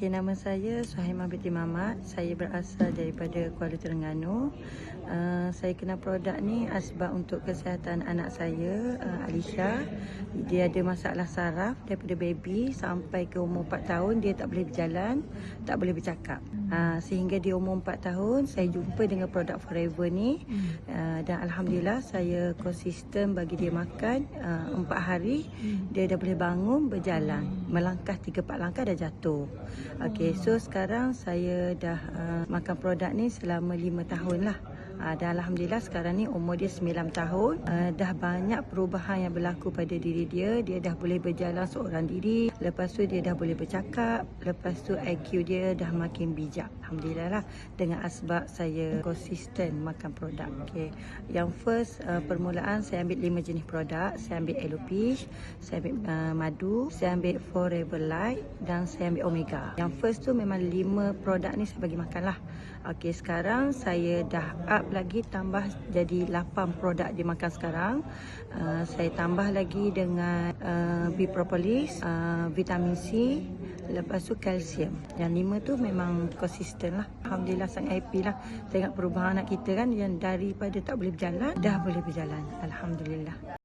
Okey, nama saya Suhaimah binti Mamat. Saya berasal daripada Kuala Terengganu. Uh, saya kenal produk ni asbab untuk kesihatan anak saya, uh, Alisha. Dia ada masalah saraf daripada baby sampai ke umur 4 tahun dia tak boleh berjalan, tak boleh bercakap. Uh, sehingga dia umur 4 tahun saya jumpa dengan produk Forever ni uh, dan alhamdulillah saya konsisten bagi dia makan uh, 4 hari dia dah boleh bangun berjalan melangkah 3 4 langkah dah jatuh. Okey, so sekarang saya dah uh, makan produk ni selama 5 tahun lah. Uh, dan Alhamdulillah sekarang ni umur dia 9 tahun. Uh, Dah banyak perubahan yang berlaku pada diri dia. Dia dah boleh berjalan seorang diri. Lepas tu dia dah boleh bercakap. Lepas tu IQ dia dah makin bijak. Alhamdulillah lah. Dengan asbab saya konsisten makan produk okay. Yang first uh, permulaan saya ambil 5 jenis produk. Saya ambil Alopecia Saya ambil uh, madu Saya ambil Forever Light Dan saya ambil Omega. Yang first tu memang 5 produk ni saya bagi makan lah. Okey sekarang saya dah up lagi tambah jadi 8 produk dia makan sekarang. Uh, saya tambah lagi dengan uh, B propolis, uh, vitamin C, lepas tu kalsium. Yang lima tu memang konsisten lah. Alhamdulillah sangat happy lah tengok perubahan anak kita kan yang daripada tak boleh berjalan dah boleh berjalan. Alhamdulillah.